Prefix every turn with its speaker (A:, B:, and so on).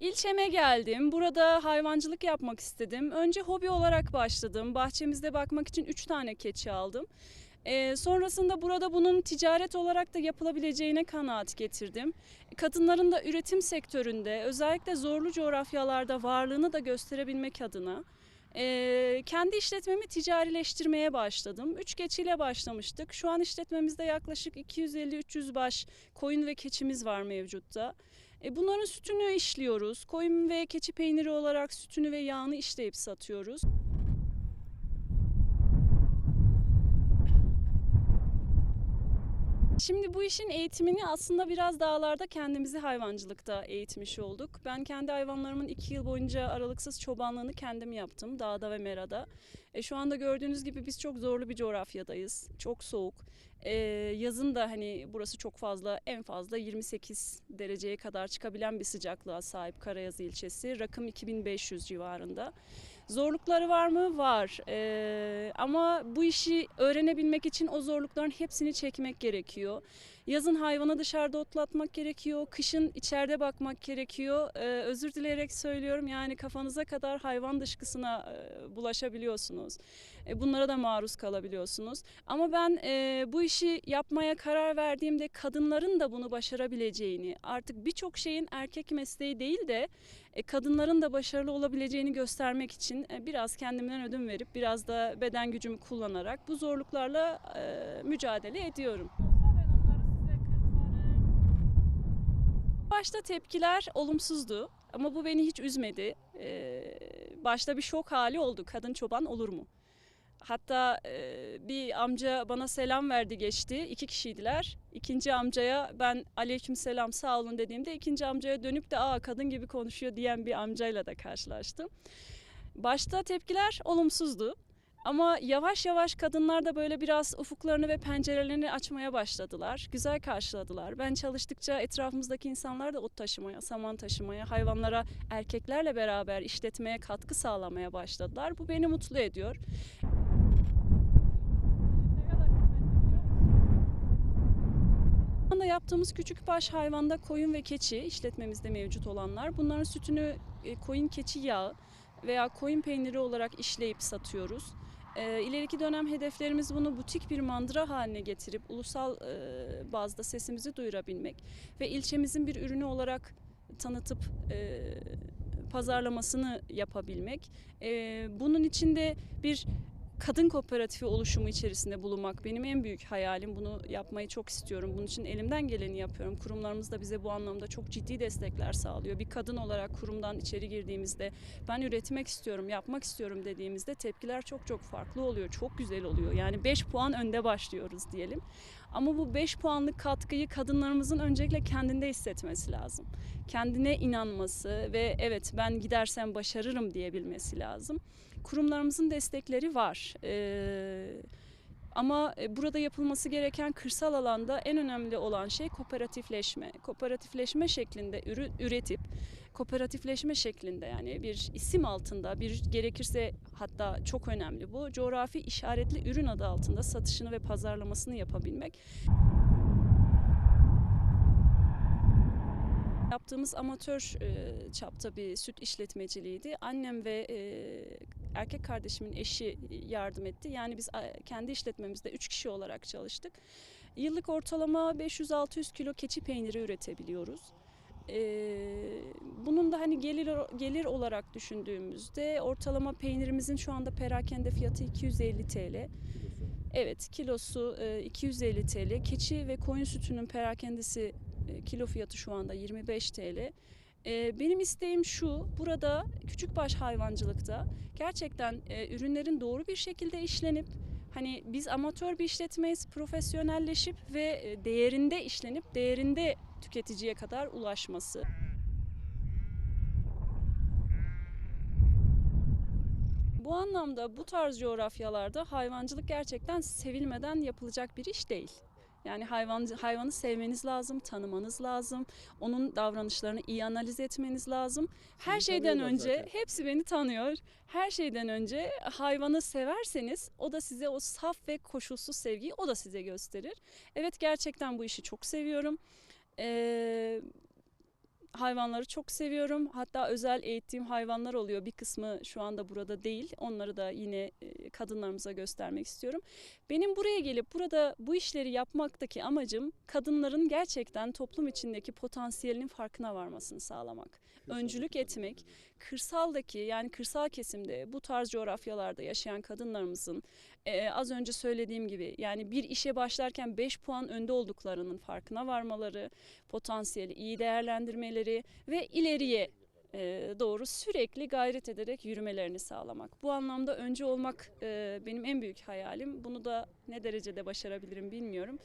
A: İlçeme geldim. Burada hayvancılık yapmak istedim. Önce hobi olarak başladım. Bahçemizde bakmak için 3 tane keçi aldım. Ee, sonrasında burada bunun ticaret olarak da yapılabileceğine kanaat getirdim. Kadınların da üretim sektöründe özellikle zorlu coğrafyalarda varlığını da gösterebilmek adına ee, kendi işletmemi ticarileştirmeye başladım. Üç keçiyle başlamıştık. Şu an işletmemizde yaklaşık 250-300 baş koyun ve keçimiz var mevcutta. E, bunların sütünü işliyoruz. Koyun ve keçi peyniri olarak sütünü ve yağını işleyip satıyoruz. Şimdi bu işin eğitimini aslında biraz dağlarda kendimizi hayvancılıkta eğitmiş olduk. Ben kendi hayvanlarımın iki yıl boyunca aralıksız çobanlığını kendim yaptım dağda ve merada. E, şu anda gördüğünüz gibi biz çok zorlu bir coğrafyadayız. Çok soğuk. E, yazın da hani burası çok fazla en fazla 28 dereceye kadar çıkabilen bir sıcaklığa sahip Karayazı ilçesi. Rakım 2500 civarında. Zorlukları var mı? Var. Ee, ama bu işi öğrenebilmek için o zorlukların hepsini çekmek gerekiyor. Yazın hayvanı dışarıda otlatmak gerekiyor. Kışın içeride bakmak gerekiyor. Ee, özür dileyerek söylüyorum yani kafanıza kadar hayvan dışkısına e, bulaşabiliyorsunuz. E, bunlara da maruz kalabiliyorsunuz. Ama ben e, bu işi yapmaya karar verdiğimde kadınların da bunu başarabileceğini, artık birçok şeyin erkek mesleği değil de e, kadınların da başarılı olabileceğini göstermek için e, biraz kendimden ödün verip biraz da beden gücümü kullanarak bu zorluklarla e, mücadele ediyorum. Başta tepkiler olumsuzdu ama bu beni hiç üzmedi. Ee, başta bir şok hali oldu. Kadın çoban olur mu? Hatta e, bir amca bana selam verdi geçti. İki kişiydiler. İkinci amcaya ben aleyküm selam sağ olun dediğimde ikinci amcaya dönüp de aa kadın gibi konuşuyor diyen bir amcayla da karşılaştım. Başta tepkiler olumsuzdu. Ama yavaş yavaş kadınlar da böyle biraz ufuklarını ve pencerelerini açmaya başladılar. Güzel karşıladılar. Ben çalıştıkça etrafımızdaki insanlar da ot taşımaya, saman taşımaya, hayvanlara erkeklerle beraber işletmeye katkı sağlamaya başladılar. Bu beni mutlu ediyor. Anda yaptığımız küçük baş hayvanda koyun ve keçi işletmemizde mevcut olanlar. Bunların sütünü e, koyun keçi yağı veya koyun peyniri olarak işleyip satıyoruz. E, ileriki dönem hedeflerimiz bunu butik bir mandıra haline getirip ulusal e, bazda sesimizi duyurabilmek ve ilçemizin bir ürünü olarak tanıtıp e, pazarlamasını yapabilmek. E, bunun içinde bir kadın kooperatifi oluşumu içerisinde bulunmak benim en büyük hayalim. Bunu yapmayı çok istiyorum. Bunun için elimden geleni yapıyorum. Kurumlarımız da bize bu anlamda çok ciddi destekler sağlıyor. Bir kadın olarak kurumdan içeri girdiğimizde ben üretmek istiyorum, yapmak istiyorum dediğimizde tepkiler çok çok farklı oluyor. Çok güzel oluyor. Yani 5 puan önde başlıyoruz diyelim. Ama bu 5 puanlık katkıyı kadınlarımızın öncelikle kendinde hissetmesi lazım. Kendine inanması ve evet ben gidersem başarırım diyebilmesi lazım. Kurumlarımızın destekleri var. Ee, ama e, burada yapılması gereken kırsal alanda en önemli olan şey kooperatifleşme. Kooperatifleşme şeklinde üretip kooperatifleşme şeklinde yani bir isim altında bir gerekirse hatta çok önemli bu coğrafi işaretli ürün adı altında satışını ve pazarlamasını yapabilmek. Yaptığımız amatör e, çapta bir süt işletmeciliğiydi. Annem ve e, erkek kardeşimin eşi yardım etti. Yani biz kendi işletmemizde 3 kişi olarak çalıştık. Yıllık ortalama 500-600 kilo keçi peyniri üretebiliyoruz. Ee, bunun da hani gelir gelir olarak düşündüğümüzde ortalama peynirimizin şu anda perakende fiyatı 250 TL. Evet kilosu e, 250 TL. Keçi ve koyun sütünün perakendesi e, kilo fiyatı şu anda 25 TL. Benim isteğim şu, burada küçükbaş hayvancılıkta gerçekten ürünlerin doğru bir şekilde işlenip hani biz amatör bir işletmeyiz, profesyonelleşip ve değerinde işlenip değerinde tüketiciye kadar ulaşması. Bu anlamda bu tarz coğrafyalarda hayvancılık gerçekten sevilmeden yapılacak bir iş değil. Yani hayvan hayvanı sevmeniz lazım, tanımanız lazım, onun davranışlarını iyi analiz etmeniz lazım. Her
B: Sizi
A: şeyden önce
B: zaten.
A: hepsi beni tanıyor. Her şeyden önce hayvanı severseniz o da size o saf ve koşulsuz sevgiyi o da size gösterir. Evet gerçekten bu işi çok seviyorum. Ee, hayvanları çok seviyorum. Hatta özel eğittiğim hayvanlar oluyor. Bir kısmı şu anda burada değil. Onları da yine e, kadınlarımıza göstermek istiyorum. Benim buraya gelip burada bu işleri yapmaktaki amacım kadınların gerçekten toplum içindeki potansiyelinin farkına varmasını sağlamak. Öncülük etmek, kırsaldaki yani kırsal kesimde bu tarz coğrafyalarda yaşayan kadınlarımızın e, az önce söylediğim gibi yani bir işe başlarken 5 puan önde olduklarının farkına varmaları, potansiyeli iyi değerlendirmeleri ve ileriye e, doğru sürekli gayret ederek yürümelerini sağlamak. Bu anlamda önce olmak e, benim en büyük hayalim. Bunu da ne derecede başarabilirim bilmiyorum.